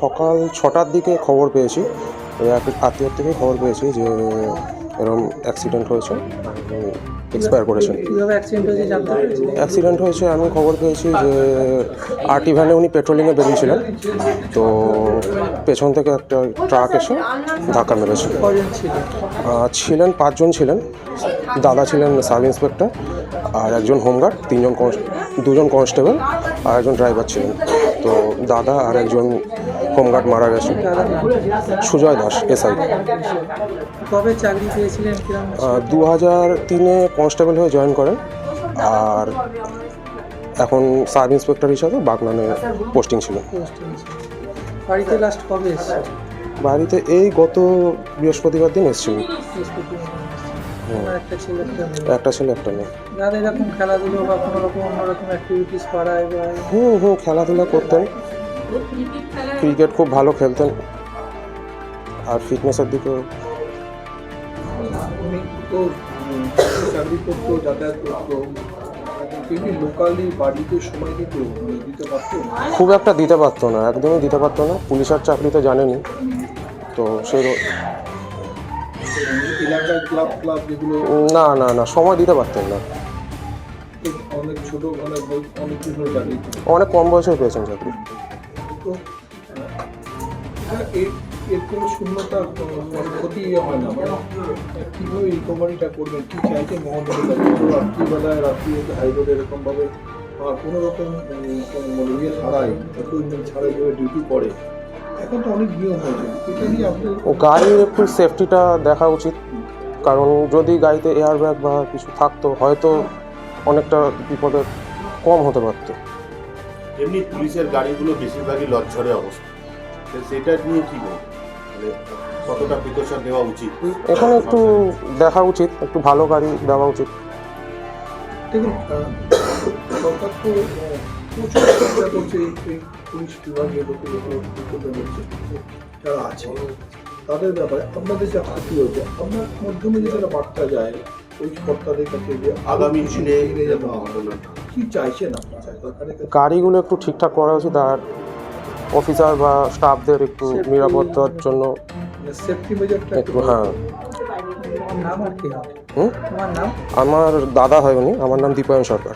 সকাল ছটার দিকে খবর পেয়েছি। আত্মীয়র থেকে খবর পেয়েছি যে এরকম অ্যাক্সিডেন্ট হয়েছে এক্সপায়ার করেছেন অ্যাক্সিডেন্ট হয়েছে আমি খবর পেয়েছি যে আরটি ভ্যানে উনি পেট্রোলিংয়ে বেরিয়েছিলেন। তো পেছন থেকে একটা ট্রাক এসে ধাক্কা মেরেছে। ছিলেন? পাঁচজন ছিলেন। দাদা ছিলেন সাব ইন্সপেক্টর আর একজন হোমগার্ড তিনজন দুজন কনস্টেবল আর একজন ড্রাইভার ছিলেন। তো দাদা আর একজন হোমগার্ড মারা গেছে। সুজয় দাস এসআই। কবে চাকরি পেয়েছিলেন দু হাজার তিনে কনস্টেবল হয়ে জয়েন করেন। আর এখন সাব ইন্সপেক্টর হিসাবে বাগনানে পোস্টিং ছিল। বাড়িতে লাস্ট কবে বাড়িতে এই গত বৃহস্পতিবার দিন এসেছিল। একটা ছেলে একটা মেয়ে। এরকম খেলাধুলো বা কোনো রকম অন্যরকম অ্যাক্টিভিটিস বা হুম হুম খেলাধুলা করতেন। ক্রিকেট খুব ভালো খেলতেন আর ফিটনেসের দিকেও। খুব একটা দিতে পারতো না, একদমই দিতে পারতো না। পুলিশের চাকরি তো জানেনি, তো সেই না না না, সময় দিতে পারতেন না। অনেক কম বয়সে পেয়েছেন চাকরি। এর এর কোনো শূন্যতা মানে ক্ষতি হয় না। মানে কীভাবে রিকভারিটা করবেন কী চাইছেন মহানগর রাত্রিবেলায় রাত্রি হাইরোড এরকমভাবে কোনো রকম ইয়ে ছাড়াই একুইপমেন্ট ছাড়াই যেভাবে ডিউটি করে এখন তো অনেক নিয়ম হয়েছে। এটা নিয়ে আপনি ও গাড়ির একটু সেফটিটা দেখা উচিত। কারণ যদি গাড়িতে এয়ার ব্যাগ বা কিছু থাকতো হয়তো অনেকটা বিপদের কম হতে পারতো। এমনি পুলিশের গাড়িগুলো বেশিরভাগই লজ্জরে অবস্থা। সেটা নিয়ে কি বলব? মানে কতটা প্রিকশন নেওয়া উচিত? এখানে একটু দেখা উচিত একটু ভালো গাড়ি দেওয়া উচিত। দেখুন সরকার তো প্রচুর চেষ্টা করছে এই পুলিশ যারা আছে। তাদের ব্যাপারে আপনাদের যা ক্ষতি হয়েছে আপনার মাধ্যমে যে একটা বার্তা যায় ওই কর্তাদের কাছে যে আগামী দিনে। কি চাইছেন আপনারা? গাড়িগুলো একটু ঠিকঠাক করা উচিত আর অফিসার বা স্টাফদের একটু নিরাপত্তার জন্য একটু হ্যাঁ। হুম? আমার দাদা হয় উনি আমার নাম দীপায়ন সরকার।